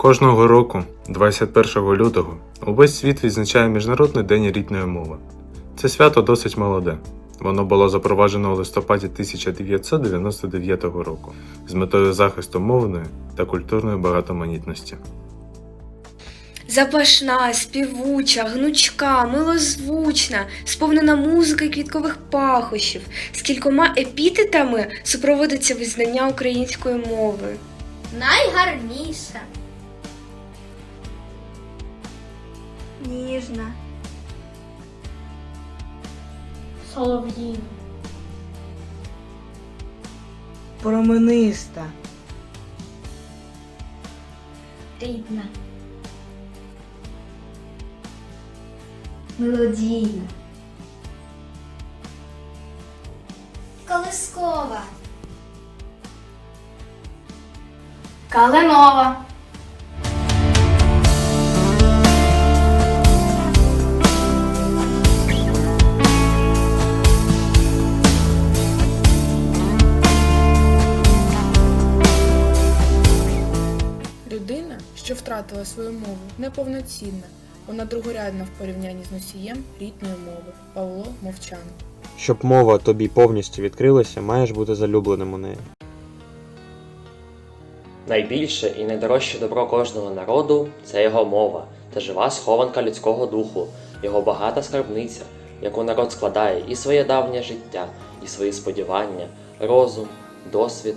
Кожного року, 21 лютого, увесь світ відзначає Міжнародний день рідної мови. Це свято досить молоде. Воно було запроваджено у листопаді 1999 року з метою захисту мовної та культурної багатоманітності. Запашна, співуча, гнучка, милозвучна, сповнена музики і квіткових пахощів, з кількома епітетами супроводиться визнання української мови. Найгарніша. Ніжна, Солов'їна. промениста, Рідна. Мелодійна. Колискова. Калинова. Втратила свою мову, неповноцінна. Вона другорядна в порівнянні з носієм рідної мови. Павло Мовчан. Щоб мова тобі повністю відкрилася, маєш бути залюбленим у неї. Найбільше і найдорожче добро кожного народу це його мова та жива схованка людського духу, його багата скарбниця, яку народ складає і своє давнє життя, і свої сподівання, розум, досвід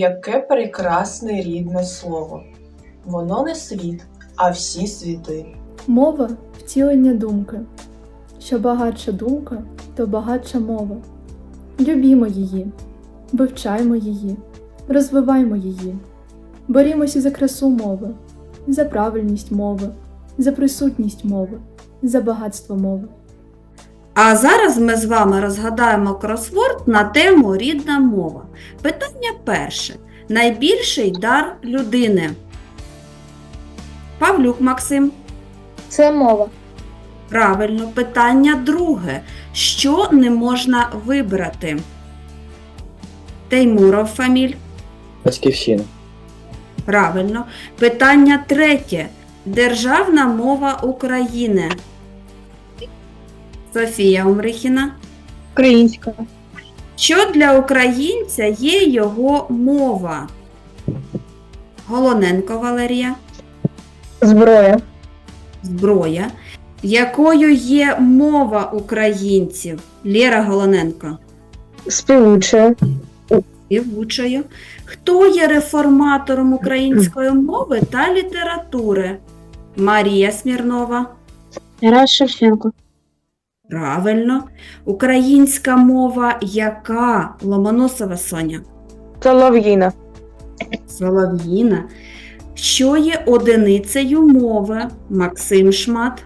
Яке прекрасне рідне слово. Воно не світ, а всі світи. Мова втілення думки. Що багатша думка, то багатша мова. Любімо її, вивчаймо її, розвиваймо її. Борімося за красу мови, за правильність мови, за присутність мови, за багатство мови. А зараз ми з вами розгадаємо кросворд на тему рідна мова. Питання перше. Найбільший дар людини. Павлюк Максим. Це мова. Правильно. Питання друге. Що не можна вибрати? Теймуров Фаміль. Батьківщина. Правильно. Питання третє. Державна мова України. Софія Умрихіна. українська, Що для українця є його мова? Голоненко Валерія. зброя, Зброя. Якою є мова українців? Лєра Голоненко. співуча, Співучою. Хто є реформатором української мови та літератури? Марія Смірнова. Тарас Шевченко, Правильно. Українська мова яка? Ломоносова Соня. Солов'їна, Солов'їна. Що є одиницею мови? Максим Шмат.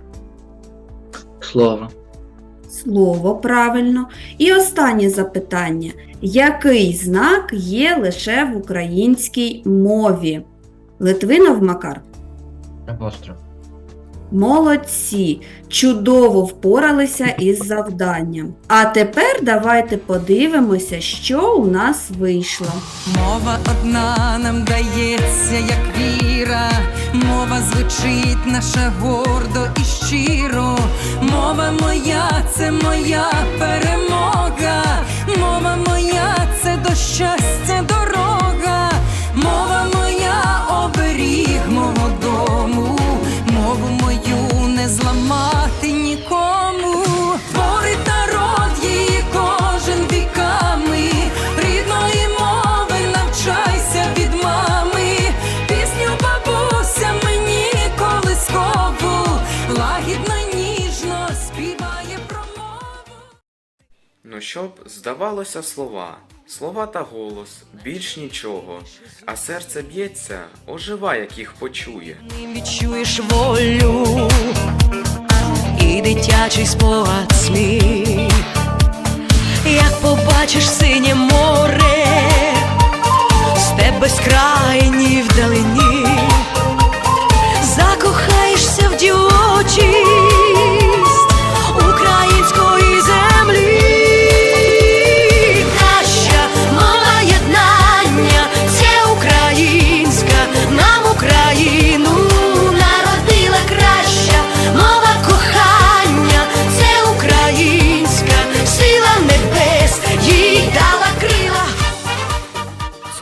Слово. Слово правильно. І останнє запитання. Який знак є лише в українській мові? Литвинов Макар. Апостроф. Молодці! Чудово впоралися із завданням. А тепер давайте подивимося, що у нас вийшло. Мова одна нам дається, як віра, мова звучить наша гордо і щиро. Мова моя це моя перемога, Ну щоб, здавалося, слова, слова та голос, більш нічого, а серце б'ється, ожива, як їх почує. Відчуєш волю і дитячий спогад сміх,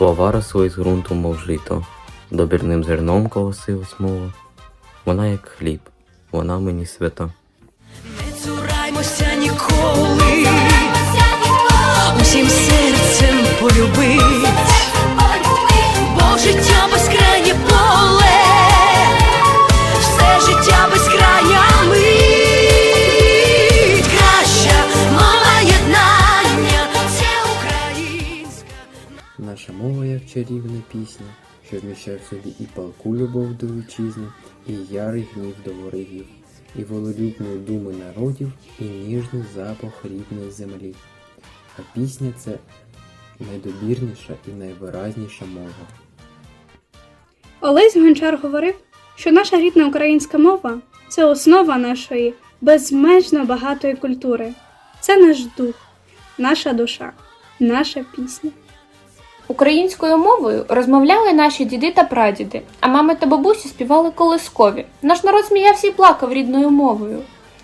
Слова росли з ґрунту, мов жито, добірним зерном колосилась мова. Вона як хліб, вона мені свята. Не цураймося ніколи, чарівна пісня, що вміщає в собі і палку любов до вітчизни, і ярий гнів до ворогів, і волелюбну думи народів, і ніжний запах рідної землі. А пісня це найдобірніша і найвиразніша мова. Олесь Гончар говорив, що наша рідна українська мова це основа нашої безмежно багатої культури. Це наш дух, наша душа, наша пісня. Українською мовою розмовляли наші діди та прадіди, а мами та бабусі співали колискові. Наш народ сміявся і плакав рідною мовою.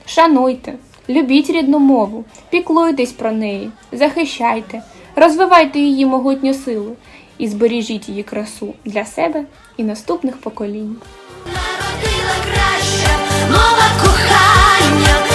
Шануйте, любіть рідну мову, піклуйтесь про неї, захищайте, розвивайте її могутню силу і збережіть її красу для себе і наступних поколінь. Народила краща мова кохання.